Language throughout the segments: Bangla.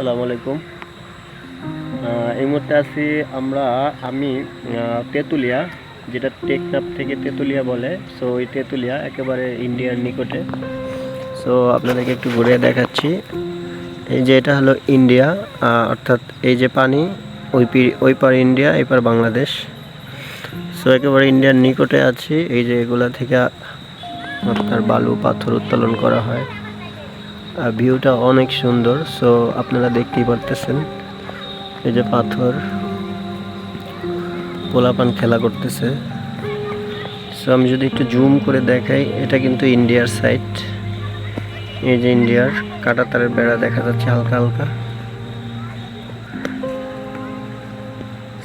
আসসালামু আলাইকুম। এই মুহূর্তে আছি আমরা আমি তেঁতুলিয়া, যেটা টেকনাফ থেকে তেঁতুলিয়া বলে। সো ওই তেঁতুলিয়া একেবারে ইন্ডিয়ার নিকটে। সো আপনাদেরকে একটু ঘুরে দেখাচ্ছি। এই যে এটা হলো ইন্ডিয়া অর্থাৎ এই যে পানি, ওই ওই পার ইন্ডিয়া, এই পার বাংলাদেশ। সো একেবারে ইন্ডিয়ার নিকটে আছি। এই যে এগুলা থেকে আপনার বালু পাথর উত্তোলন করা হয়। ভিউটা অনেক সুন্দর সো আপনারা দেখতেই পারতেছেন। এই যে পাথর, পোলাপান খেলা করতেছে। সো আমি যদি একটু জুম করে দেখাই, এটা কিন্তু ইন্ডিয়ার সাইড এই যে ইন্ডিয়ার কাটা তারের বেড়া দেখা যাচ্ছে হালকা হালকা।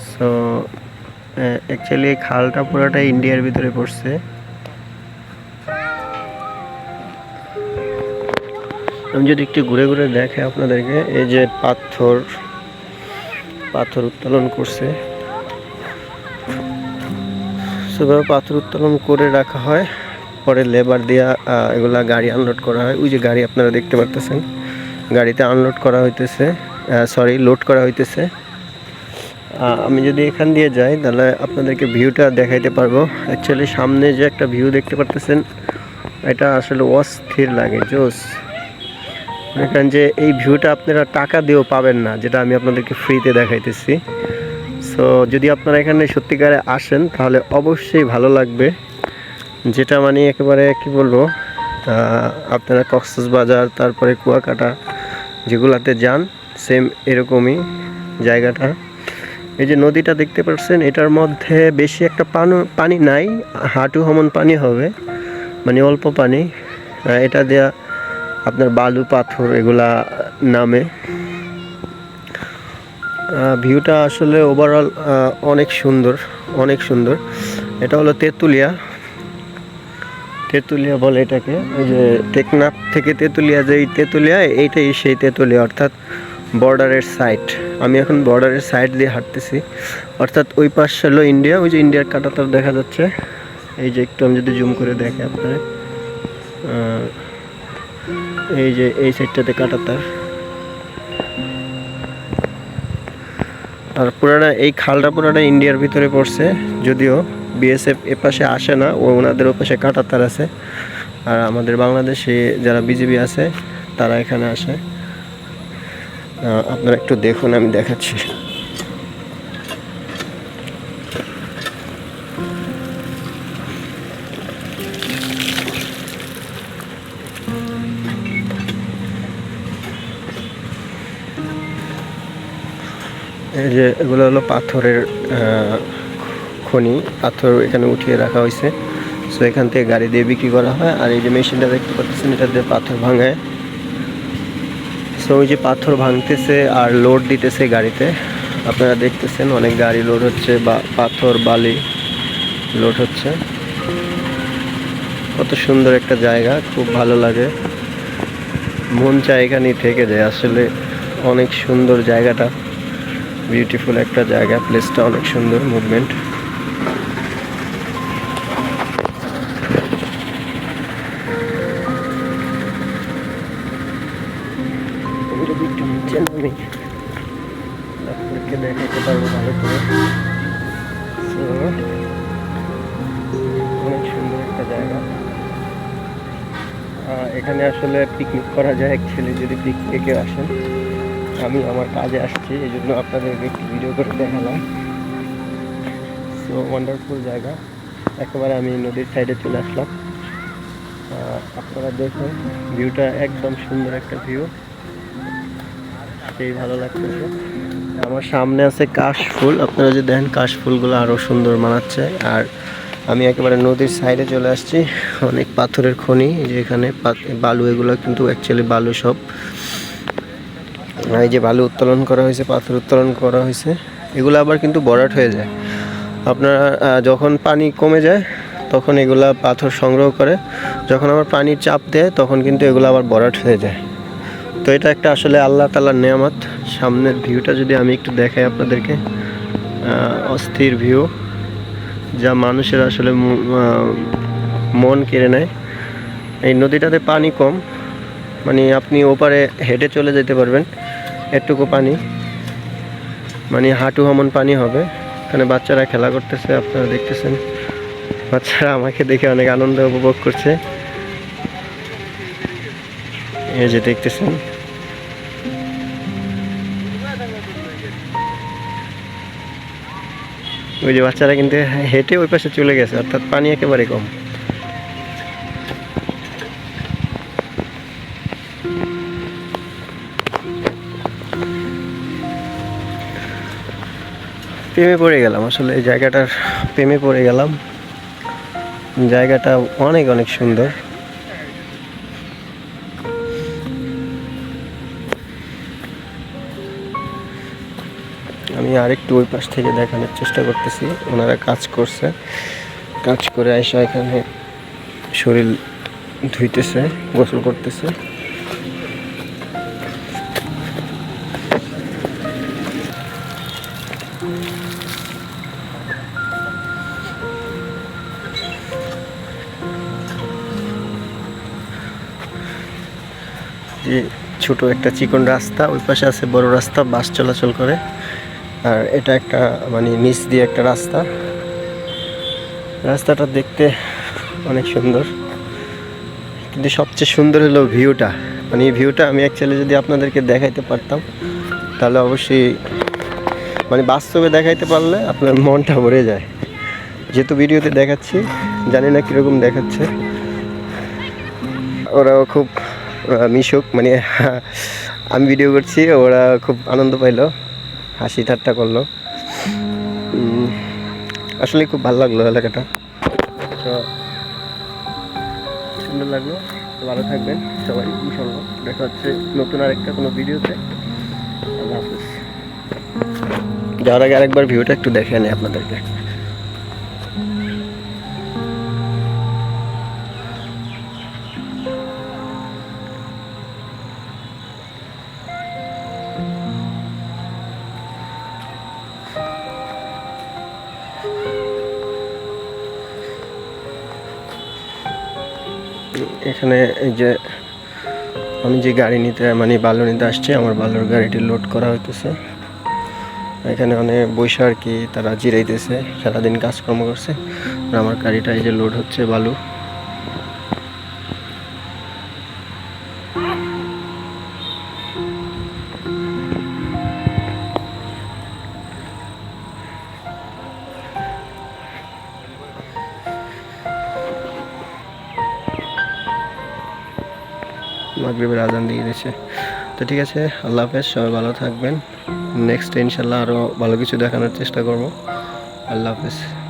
সো অ্যাকচুয়ালি খালটা পুরোটা ইন্ডিয়ার ভিতরে পড়ছে। আমি যদি একটু ঘুরে ঘুরে দেখে আপনাদেরকে এই যে পাথর পাথর উত্তোলন করছে। সেভাবে পাথর উত্তোলন করে রাখা হয়। পরে লেবার আহ, এগুলা গাড়ি আনলোড করা হয়। ওই যে গাড়ি আপনারা দেখতে পারতেছেন। গাড়িতে আনলোড করা হইতেছে। সরি লোড করা হইতেছে। আমি যদি এখান দিয়ে যাই তাহলে আপনাদেরকে ভিউটা দেখাইতে পারব। অ্যাকচুয়ালি সামনে যে একটা ভিউ দেখতে পারতেছেন এটা আসলে অস্থির লাগে জোস দেখেন যে এই ভিউটা আপনারা টাকা দিয়েও পাবেন না, যেটা আমি আপনাদেরকে ফ্রিতে দেখাইতেছি। সো যদি আপনারা এখানে সত্যিকারে আসেন, তাহলে অবশ্যই ভালো লাগবে। যেটা মানে একেবারে কি বলব আপনারা কক্সবাজার, তারপরে কুয়াকাটা যেগুলাতে যান সেম এরকমই জায়গাটা। এই যে নদীটা দেখতে পাচ্ছেন, এটার মধ্যে বেশি একটা পানি পানি নাই, হাঁটু হমন পানি হবে মানে অল্প পানি। এটা দেয়া আপনার বালু, পাথর এগুলা নামে। ভিউটা আসলে ওভারঅল অনেক সুন্দর অনেক সুন্দর। এটা হলো তেঁতুলিয়া। তেঁতুলিয়া বলে এটাকে। ওই যে টেকনাফ থেকে তেঁতুলিয়া যে এই তেঁতুলিয়া, এইটাই সেই তেঁতুলিয়া, অর্থাৎ বর্ডারের সাইড আমি এখন বর্ডারের সাইড দিয়ে হাঁটতেছি। অর্থাৎ ওই পাশ হলো ইন্ডিয়া ওই যে ইন্ডিয়ার কাটাতার দেখা যাচ্ছে। এই যে একটু আমি যদি জুম করে দেখে আপনারা। এই যে, এই সাইডটাতে কাটাতার আর পুরানা এই খালটা পুরানা ইন্ডিয়ার ভিতরে পড়ছে, যদিও বিএসএফ পাশে আসে না, ও ওনাদের ওপাশে কাটাতার আছে। আর আমাদের বাংলাদেশে যারা বিজেপি আছে, তারা এখানে আসে। আপনারা একটু দেখুন, আমি দেখাচ্ছি। এই যে এগুলো হলো পাথরের খনি। পাথর এখানে উঠিয়ে রাখা হয়েছে। সো এখান থেকে গাড়ি দিয়ে বিক্রি করা হয়। আর এই যে মেশিনটা দেখতে পাচ্ছেন, এটা দিয়ে পাথর ভাঙায় সো ওই যে পাথর ভাঙতেছে আর লোড দিতেছে গাড়িতে। আপনারা দেখতেছেন অনেক গাড়ি লোড হচ্ছে বা পাথর, বালি লোড হচ্ছে। কত সুন্দর একটা জায়গা, খুব ভালো লাগে। মন চায় এখানেই থেকে যায়। আসলে অনেক সুন্দর জায়গাটা। বিউটিফুল একটা জায়গা প্লেসটা অনেক সুন্দর মুভমেন্ট অনেক সুন্দর একটা জায়গা। এখানে আসলে পিকনিক করা যায় অ্যাকচুয়ালি যদি পিকনিকে আসেন। আমি আমার কাজে আসছি, এই জন্য আপনাদেরকে একটু ভিডিও করে দেখালাম। সো ওয়ান্ডারফুল জায়গা। একেবারে আমি নদীর সাইডে চলে আসলাম। আপনারা দেখুন ভিউটা একদম সুন্দর একটা ভিউ সেই ভালো লাগতেছে। আমার সামনে আছে কাশ ফুল আপনারা যে দেখেন কাশ ফুলগুলো আরও সুন্দর মানাচ্ছে। আর আমি একেবারে নদীর সাইডে চলে আসছি। অনেক পাথরের খনি, এই যে এখানে বালু, এগুলো কিন্তু অ্যাকচুয়ালি বালু সব। এই যে বালু উত্তোলন করা হয়েছে, পাথর উত্তোলন করা হয়েছে, এগুলো আবার কিন্তু বরাট হয়ে যায়। আপনারা যখন পানি কমে যায়, তখন এগুলা পাথর সংগ্রহ করে, যখন আবার পানির চাপ দেয়, তখন কিন্তু এগুলো আবার বরাট হয়ে যায়। তো এটা একটা আসলে আল্লাহ তালার নেয়ামত। সামনের ভিউটা যদি আমি একটু দেখাই আপনাদেরকে অস্থির ভিউ, যা মানুষের আসলে মন কেড়ে নেয়। এই নদীটাতে পানি কম মানে আপনি ওপারে হেঁটে চলে যেতে পারবেন। এটুকু পানি। মানে হাঁটু হমন পানি হবে। এখানে বাচ্চারা খেলা করতেছে, আপনারা দেখতেছেন। বাচ্চারা আমাকে দেখে অনেক আনন্দ উপভোগ করছে। এই যে দেখতেছেন। ওই যে বাচ্চারা কিন্তু হেঁটে ওই পাশে চলে গেছে, অর্থাৎ পানি একেবারে কম। প্রেমে পড়ে গেলাম। আসলে এই জায়গাটার প্রেমে পড়ে গেলাম। জায়গাটা অনেক অনেক সুন্দর। আমি আরেকটু ওই পাশ থেকে দেখানোর চেষ্টা করতেছি। ওনারা কাজ করছে। কাজ করে এসে এখানে শরীর ধুইতেছে, গোসল করতেছে। যে ছোট একটা চিকন রাস্তা, ওই পাশে আছে বড় রাস্তা, বাস চলাচল করে। আর এটা একটা মানে নিচ দিয়ে একটা রাস্তা। রাস্তাটা দেখতে অনেক সুন্দর। কিন্তু সবচেয়ে সুন্দর হলো ভিউটা। মানে এই ভিউটা আমি অ্যাকচুয়ালি যদি আপনাদেরকে দেখাইতে পারতাম, তাহলে অবশ্যই মানে বাস্তবে দেখাইতে পারলে আপনার মনটা ভরে যায়। যেহেতু ভিডিওতে দেখাচ্ছি, জানি না কীরকম দেখাচ্ছে। ওরাও খুব মিশুক মানে আমি ভিডিও করছি, ওরা খুব আনন্দ পাইলো, হাসি ঠাট্টা করল। আসলে খুব ভালো লাগল এলাকাটা। তো, সুন্দর লাগল ভালো থাকবেন সবাই, ইনশাল্লাহ। দেখা হচ্ছে নতুন আরেকটা কোনো ভিডিওতে আল্লাহ হাফিজ। যাওয়ার আগে আরেকবার ভিউটা একটু দেখে নেই আপনাদেরকে। এখানে এই যে আমি যে গাড়ি নিতে মানে বালু নিতে আসছি, আমার বালুর গাড়িটি লোড করা হইতেছে। এখানে অনেক বৈশা আর কি তারা জিরাইতেছে, সারাদিন কাজকর্ম করছে। আর আমার গাড়িটা এই যে লোড হচ্ছে বালু। মাগরিবের আজান দিয়ে দিয়েছে। তো ঠিক আছে, আল্লাহ হাফেজ, সবাই ভালো থাকবেন। নেক্সট ইনশাল্লাহ আরও ভালো কিছু দেখানোর চেষ্টা করব। আল্লাহ হাফেজ।